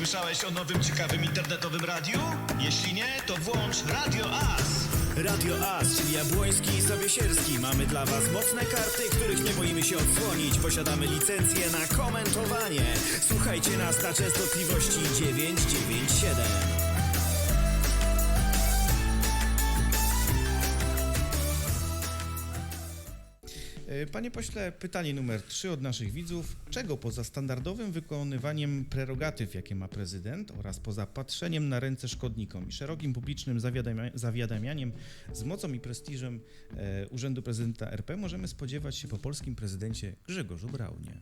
Słyszałeś o nowym ciekawym internetowym radiu? Jeśli nie, to włącz Radio As. Radio As, czyli Jabłoński i Sobiesierski. Mamy dla Was mocne karty, których nie boimy się odsłonić. Posiadamy licencję na komentowanie. Słuchajcie nas na częstotliwości 997. Panie pośle, pytanie numer 3 od naszych widzów. Czego poza standardowym wykonywaniem prerogatyw, jakie ma prezydent, oraz poza patrzeniem na ręce szkodnikom i szerokim publicznym zawiadamia- zawiadamianiem z mocą i prestiżem e, Urzędu Prezydenta RP, możemy spodziewać się po polskim prezydencie Grzegorzu Braunie?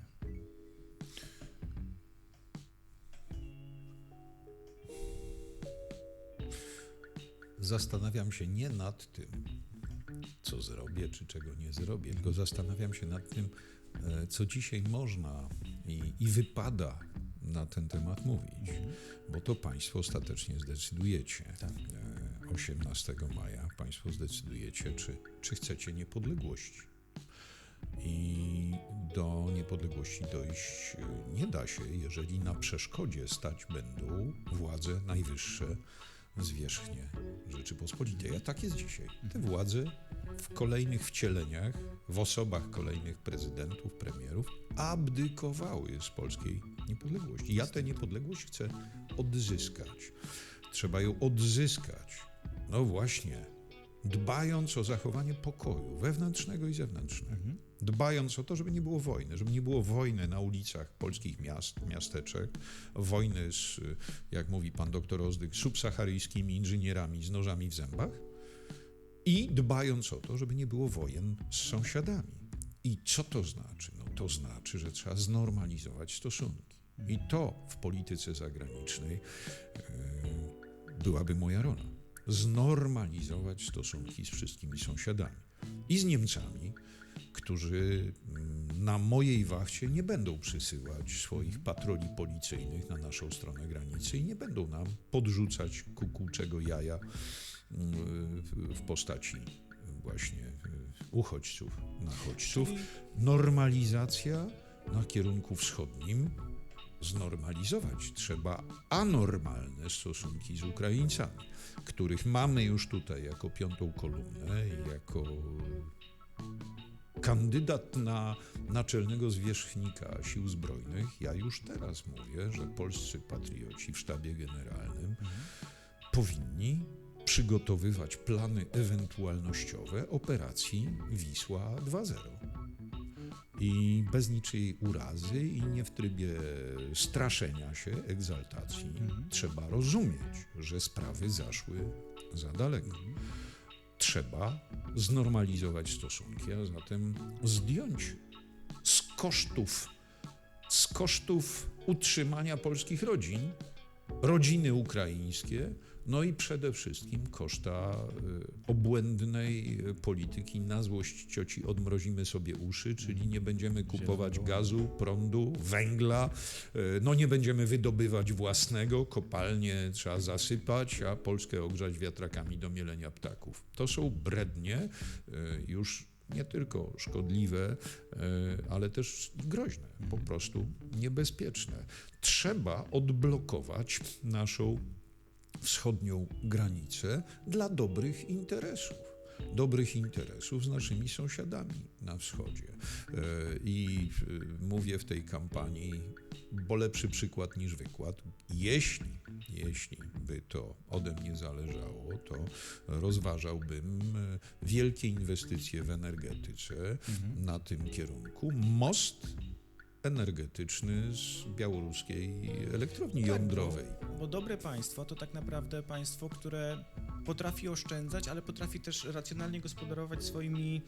Zastanawiam się nie nad tym, co zrobię, czy czego nie zrobię, tylko zastanawiam się nad tym, e, co dzisiaj można i, i wypada na ten temat mówić, bo to Państwo ostatecznie zdecydujecie. E, 18 maja Państwo zdecydujecie, czy, czy chcecie niepodległości. I do niepodległości dojść e, nie da się, jeżeli na przeszkodzie stać będą władze najwyższe zwierzchnie Rzeczypospolitej. A tak jest dzisiaj. Te władze w kolejnych wcieleniach, w osobach kolejnych prezydentów, premierów, abdykowały z polskiej niepodległości. Ja tę niepodległość chcę odzyskać. Trzeba ją odzyskać. No właśnie, dbając o zachowanie pokoju wewnętrznego i zewnętrznego. Dbając o to, żeby nie było wojny, żeby nie było wojny na ulicach polskich miast, miasteczek, wojny z, jak mówi pan doktor Ozdyk, subsaharyjskimi inżynierami z nożami w zębach i dbając o to, żeby nie było wojen z sąsiadami. I co to znaczy? No to znaczy, że trzeba znormalizować stosunki. I to w polityce zagranicznej e, byłaby moja rola. Znormalizować stosunki z wszystkimi sąsiadami. I z Niemcami, którzy mm, na mojej wachcie nie będą przysyłać swoich patroli policyjnych na naszą stronę granicy i nie będą nam podrzucać kukułczego jaja mm, w- postaci właśnie y, uchodźców, nachodźców. Normalizacja na kierunku wschodnim znormalizować trzeba anormalne stosunki z Ukraińcami, których mamy już tutaj jako piątą kolumnę i jako kandydat na naczelnego zwierzchnika sił zbrojnych. Ja już teraz mówię, że polscy patrioci w sztabie generalnym powinni przygotowywać plany ewentualnościowe operacji Wisła 2.0 i bez niczyjej urazy i nie w trybie straszenia się, egzaltacji, trzeba rozumieć, że sprawy zaszły za daleko. Trzeba znormalizować stosunki, a zatem zdjąć z kosztów, z kosztów utrzymania polskich rodzin, rodziny ukraińskie, no i przede wszystkim koszta y, obłędnej y, polityki na złość cioci odmrozimy sobie uszy, czyli nie będziemy kupować gazu, prądu, węgla, y, no nie będziemy wydobywać własnego, kopalnie trzeba zasypać, a Polskę ogrzać wiatrakami do mielenia ptaków. To są brednie już nie tylko szkodliwe, ale też groźne, po prostu niebezpieczne. Trzeba odblokować naszą wschodnią granicę dla dobrych interesów. Dobrych interesów z naszymi sąsiadami na wschodzie. E, I e, mówię w tej kampanii, bo lepszy przykład niż wykład. Jeśli, jeśli by to ode mnie zależało, to rozważałbym e, wielkie inwestycje w energetyce na tym kierunku. Most energetyczny z białoruskiej elektrowni jądrowej. Bo dobre państwo to tak naprawdę państwo, które potrafi oszczędzać, ale potrafi też racjonalnie gospodarować swoimi,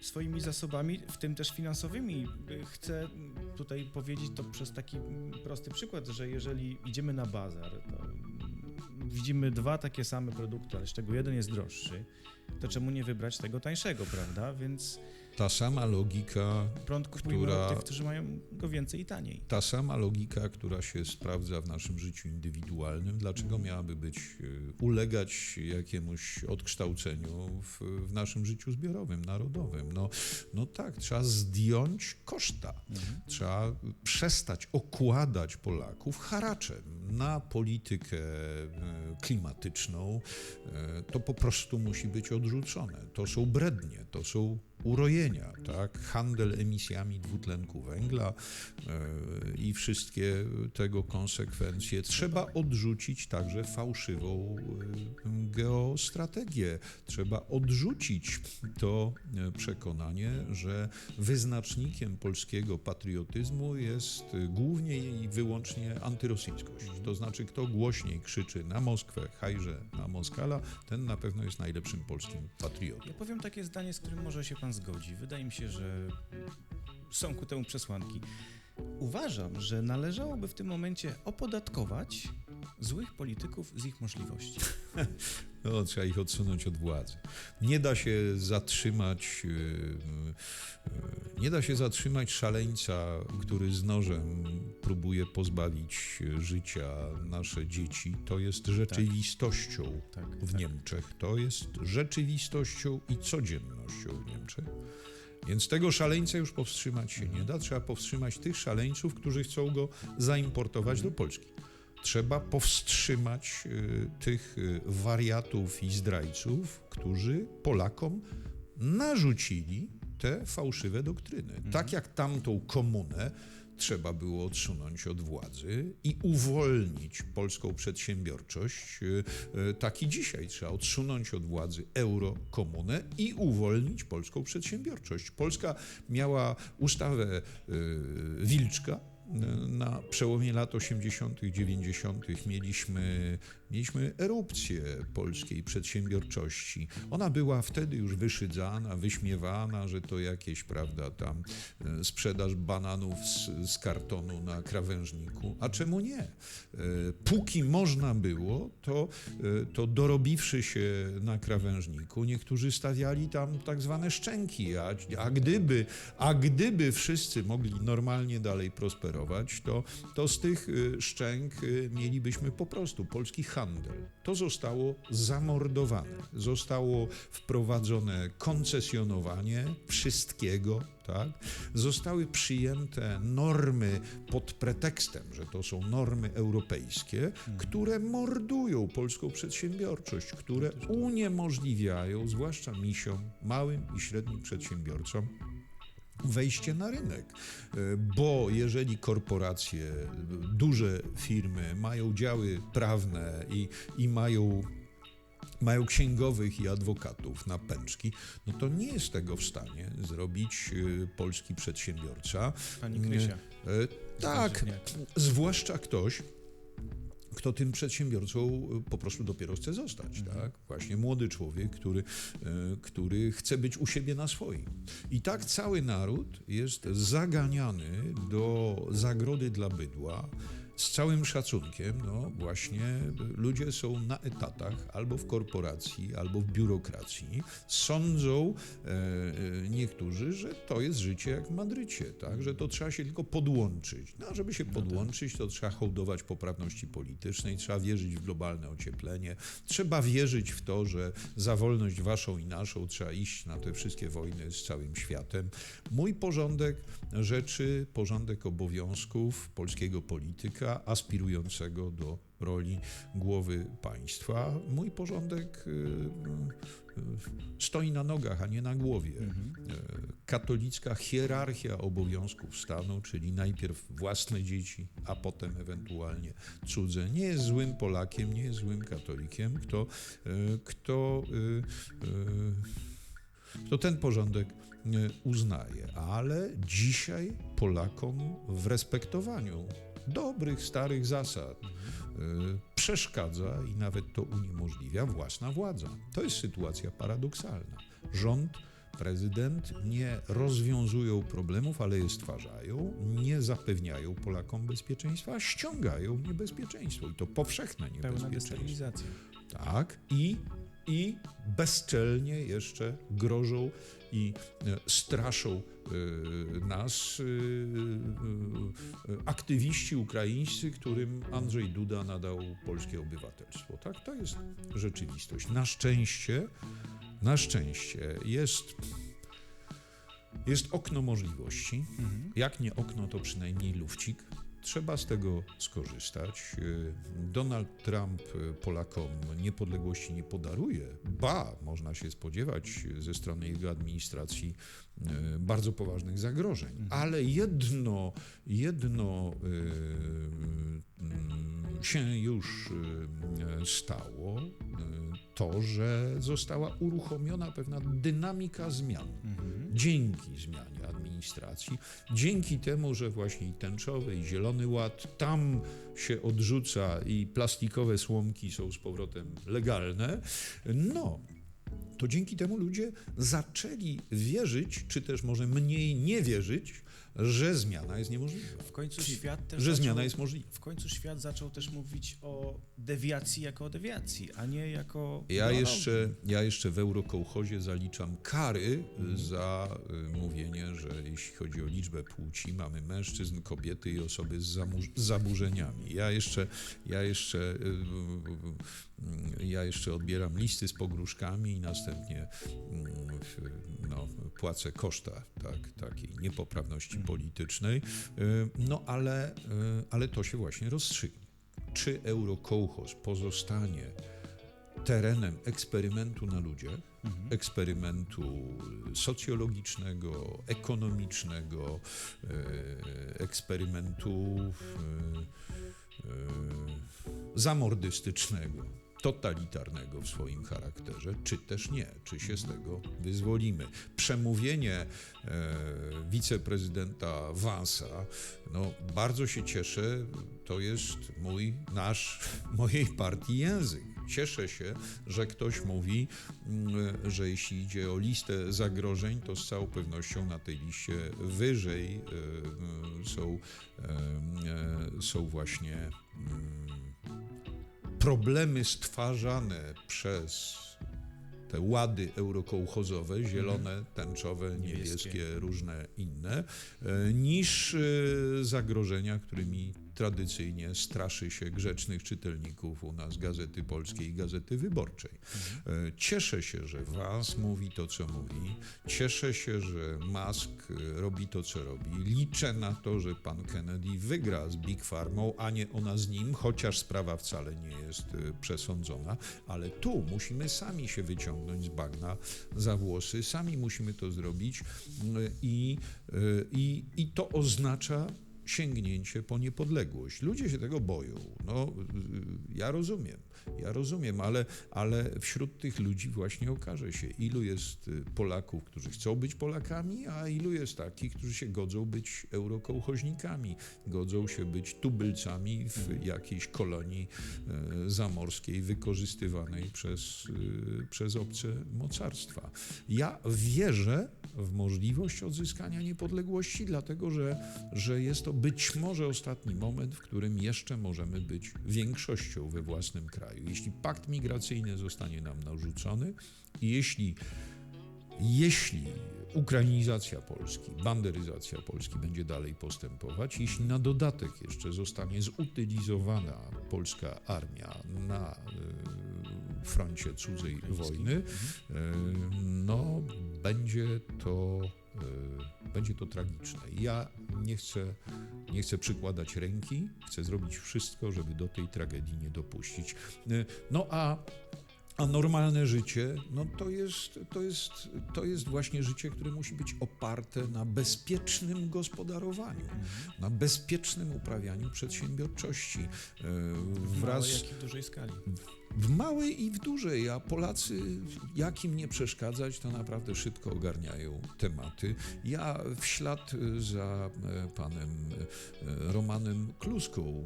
swoimi zasobami, w tym też finansowymi. Chcę tutaj powiedzieć to przez taki prosty przykład, że jeżeli idziemy na bazar, to widzimy dwa takie same produkty, ale z czego jeden jest droższy, to czemu nie wybrać tego tańszego, prawda? Więc ta sama logika Prąd kupujemy Która- od tych, którzy mają go więcej i taniej. ta sama logika, która się sprawdza w naszym życiu indywidualnym, dlaczego miałaby być, y, ulegać jakiemuś odkształceniu w, w naszym życiu zbiorowym, narodowym? No, no tak, trzeba zdjąć koszta. Trzeba przestać okładać Polaków haraczem na politykę e, klimatyczną. E, To po prostu musi być odrzucone. To są brednie, to są urojenia, tak? Handel emisjami dwutlenku węgla e, i wszystkie tego konsekwencje. Trzeba odrzucić także fałszywą e, geostrategię. Trzeba odrzucić to e, przekonanie, że wyznacznikiem polskiego patriotyzmu jest głównie i wyłącznie antyrosyjskość. To znaczy, kto głośniej krzyczy na Moskwę, hajże na Moskala, ten na pewno jest najlepszym polskim patriotą. Ja powiem takie zdanie, z którym może się pan zgodzi. Wydaje mi się, że są ku temu przesłanki. Uważam, że należałoby w tym momencie opodatkować złych polityków z ich możliwości. No, trzeba ich odsunąć od władzy. Nie da się zatrzymać, yy, yy, nie da się zatrzymać szaleńca, który z nożem próbuje pozbawić życia nasze dzieci. To jest rzeczywistością Tak, w tak. Niemczech. To jest rzeczywistością i codziennością w Niemczech. Więc tego szaleńca już powstrzymać się nie da. Trzeba powstrzymać tych szaleńców, którzy chcą go zaimportować do Polski. Trzeba powstrzymać y, tych y, wariatów i zdrajców, którzy Polakom narzucili te fałszywe doktryny. Tak jak tamtą komunę trzeba było odsunąć od władzy i uwolnić polską przedsiębiorczość, y, y, tak i dzisiaj trzeba odsunąć od władzy eurokomunę i uwolnić polską przedsiębiorczość. Polska miała ustawę y, Wilczka, na przełomie lat 80., 90. mieliśmy, mieliśmy erupcję polskiej przedsiębiorczości. Ona była wtedy już wyszydzana, wyśmiewana, że to jakieś, prawda, tam e, sprzedaż bananów z, z kartonu na krawężniku. A czemu nie? E, Póki można było, to, e, to dorobiwszy się na krawężniku, niektórzy stawiali tam tak zwane szczęki, a, a, gdyby, a gdyby wszyscy mogli normalnie dalej prosperować, to, to z tych y, szczęk y, mielibyśmy po prostu polski handel. To zostało zamordowane, zostało wprowadzone koncesjonowanie wszystkiego, tak? Zostały przyjęte normy pod pretekstem, że to są normy europejskie, które mordują polską przedsiębiorczość, które uniemożliwiają, zwłaszcza misiom, małym i średnim przedsiębiorcom, wejście na rynek. E, Bo jeżeli korporacje, duże firmy mają działy prawne i, i mają mają księgowych i adwokatów na pęczki, no to nie jest tego w stanie zrobić e, polski przedsiębiorca. Pani Krysia. E, Tak, zwłaszcza ktoś, kto tym przedsiębiorcą y, po prostu dopiero chce zostać, tak? Właśnie młody człowiek, który, e, który chce być u siebie na swoim. I tak cały naród jest zaganiany do zagrody dla bydła. Z całym szacunkiem, no właśnie ludzie są na etatach albo w korporacji, albo w biurokracji. Sądzą e, e, niektórzy, że to jest życie jak w Madrycie, tak? że to trzeba się tylko podłączyć. No, a żeby się podłączyć, to trzeba hołdować poprawności politycznej, trzeba wierzyć w globalne ocieplenie, trzeba wierzyć w to, że za wolność waszą i naszą trzeba iść na te wszystkie wojny z całym światem. Mój porządek rzeczy, porządek obowiązków polskiego polityka aspirującego do roli głowy państwa. Mój porządek y, y, stoi na nogach, a nie na głowie. E, Katolicka hierarchia obowiązków stanu, czyli najpierw własne dzieci, a potem ewentualnie cudze, nie jest złym Polakiem, nie jest złym katolikiem, kto, e, kto, y, kto ten porządek e, uznaje. Ale dzisiaj Polakom w respektowaniu dobrych, starych zasad y, przeszkadza i nawet to uniemożliwia własna władza. To jest sytuacja paradoksalna. Rząd, prezydent nie rozwiązują problemów, ale je stwarzają, nie zapewniają Polakom bezpieczeństwa, a ściągają niebezpieczeństwo i to powszechne niebezpieczeństwo. Tak, i i bezczelnie jeszcze grożą i e, straszą e, nas e, aktywiści ukraińscy, którym Andrzej Duda nadał polskie obywatelstwo. Tak, to jest rzeczywistość. Na szczęście, na szczęście jest, jest okno możliwości. Jak nie okno, to przynajmniej lufcik. Trzeba z tego skorzystać. Donald Trump Polakom niepodległości nie podaruje. Ba, można się spodziewać ze strony jego administracji bardzo poważnych zagrożeń. Ale jedno, jedno y, się już y, stało, to, że została uruchomiona pewna dynamika zmian. Dzięki zmianie administracji, dzięki temu, że właśnie i tęczowy, i zielony ład tam się odrzuca i plastikowe słomki są z powrotem legalne, no, to dzięki temu ludzie zaczęli wierzyć, czy też może mniej nie wierzyć, że zmiana jest niemożliwa. W końcu świat też Że zaczął, zmiana jest możliwa. W końcu świat zaczął też mówić o dewiacji jako o dewiacji, a nie jako. Ja jeszcze, ja jeszcze w Eurokołchozie zaliczam kary za y, mówienie, że jeśli chodzi o liczbę płci, mamy mężczyzn, kobiety i osoby z zaburzeniami. Ja jeszcze, ja jeszcze, y, ja jeszcze odbieram listy z pogróżkami i następnie mm, no, płacę koszta tak, takiej niepoprawności politycznej. Y, No ale, y, ale to się właśnie rozstrzygnie. Czy Eurokołchoz pozostanie terenem eksperymentu na ludziach, eksperymentu socjologicznego, ekonomicznego, e, eksperymentu zamordystycznego, totalitarnego w swoim charakterze, czy też nie, czy się z tego wyzwolimy. Przemówienie e, wiceprezydenta Vansa, no bardzo się cieszę, to jest mój, nasz, mojej partii język. Cieszę się, że ktoś mówi, mm, że jeśli idzie o listę zagrożeń, to z całą pewnością na tej liście wyżej e, są, e, e, są właśnie mm, problemy stwarzane przez te łady eurokołchozowe, zielone, tęczowe, niebieskie, różne inne, e, niż e, zagrożenia, którymi tradycyjnie straszy się grzecznych czytelników u nas Gazety Polskiej i Gazety Wyborczej. E, Cieszę się, że Was mówi to, co mówi. Cieszę się, że Musk e, robi to, co robi. Liczę na to, że pan Kennedy wygra z Big Pharmą, a nie ona z nim, chociaż sprawa wcale nie jest e, przesądzona. Ale tu musimy sami się wyciągnąć z bagna za włosy, sami musimy to zrobić i, i, i to oznacza sięgnięcie po niepodległość. Ludzie się tego boją. No, y, ja rozumiem, ja rozumiem, ale, ale wśród tych ludzi właśnie okaże się, ilu jest y, Polaków, którzy chcą być Polakami, a ilu jest takich, którzy się godzą być eurokołchoźnikami, godzą się być tubylcami w jakiejś kolonii e, zamorskiej wykorzystywanej przez, y, przez obce mocarstwa. Ja wierzę w możliwość odzyskania niepodległości, dlatego że, że jest to być może ostatni moment, w którym jeszcze możemy być większością we własnym kraju. Jeśli pakt migracyjny zostanie nam narzucony i jeśli jeśli ukrainizacja Polski, banderyzacja Polski będzie dalej postępować, jeśli na dodatek jeszcze zostanie zutylizowana polska armia na y, froncie cudzej wojny, y, no będzie to, y, będzie to tragiczne. Ja nie chcę, nie chcę przykładać ręki, chcę zrobić wszystko, żeby do tej tragedii nie dopuścić. Y, No a a normalne życie, no to jest, to, jest, to jest właśnie życie, które musi być oparte na bezpiecznym gospodarowaniu, na bezpiecznym uprawianiu przedsiębiorczości. e, W Wraz w dużej skali. W małej i w dużej, a Polacy, jak im nie przeszkadzać, to naprawdę szybko ogarniają tematy. Ja w ślad za e, panem e, Romanem Kluską,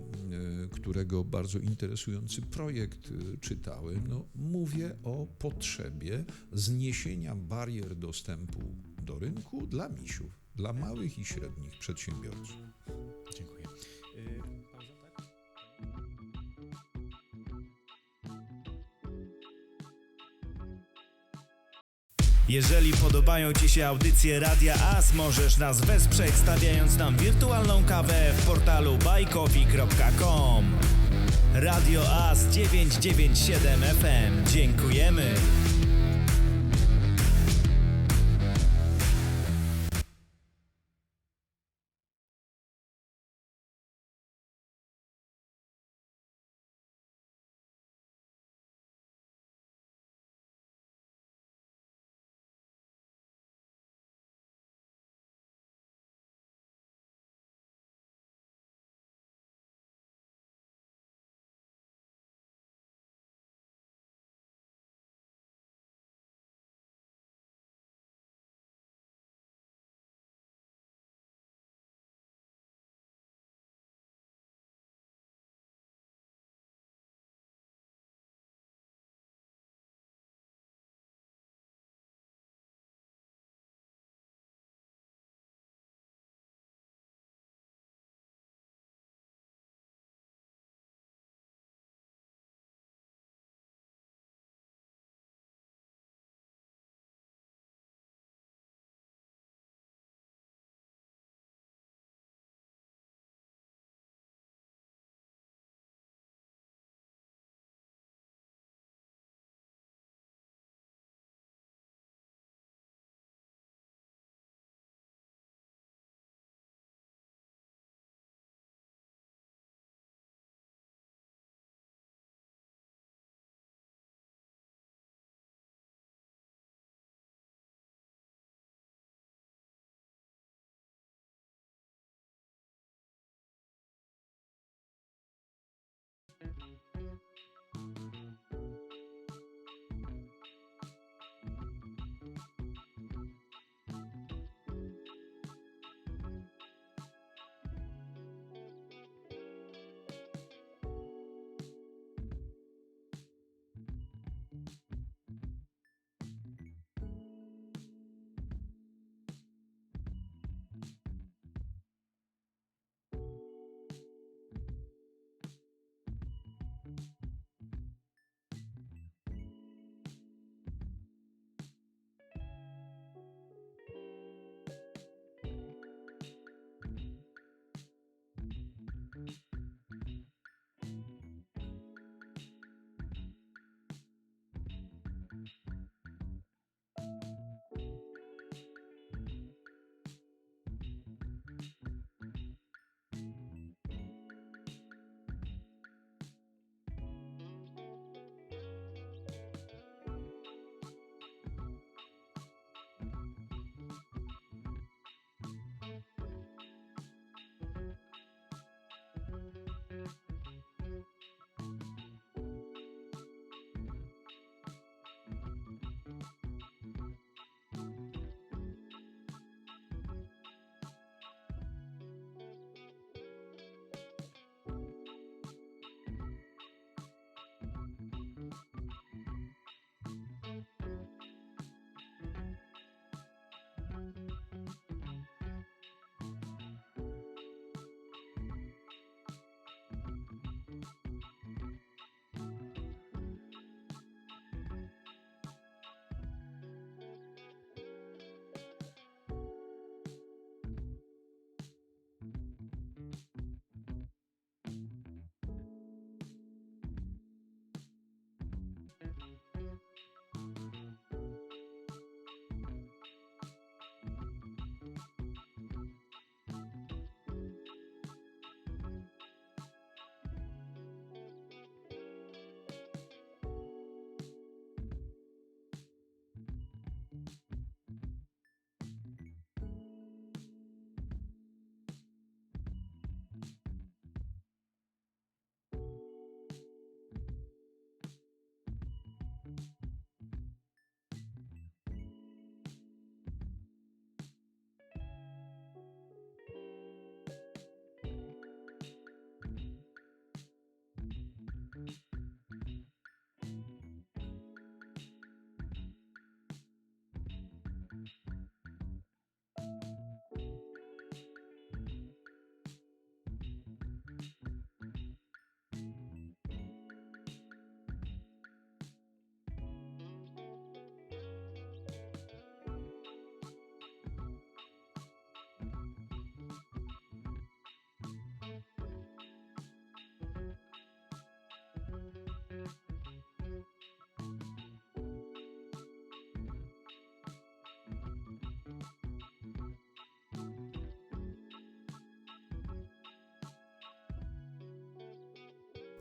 e, którego bardzo interesujący projekt e, czytałem, no, mówię o potrzebie zniesienia barier dostępu do rynku dla misiów, dla małych i średnich przedsiębiorców. Dziękuję. Jeżeli podobają Ci się audycje Radia As, możesz nas wesprzeć stawiając nam wirtualną kawę w portalu buycoffee.com. Radio As 997 FM. Dziękujemy.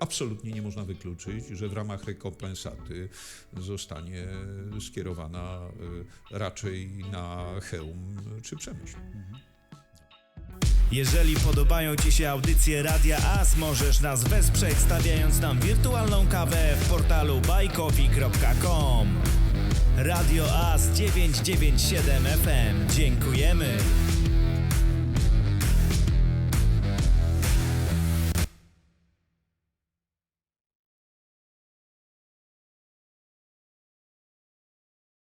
Absolutnie nie można wykluczyć, że w ramach rekompensaty zostanie skierowana y, raczej na hełm czy przemyśl. Jeżeli podobają Ci się audycje Radia As, możesz nas wesprzeć stawiając nam wirtualną kawę w portalu buycoffee.com. Radio As 997 FM. Dziękujemy.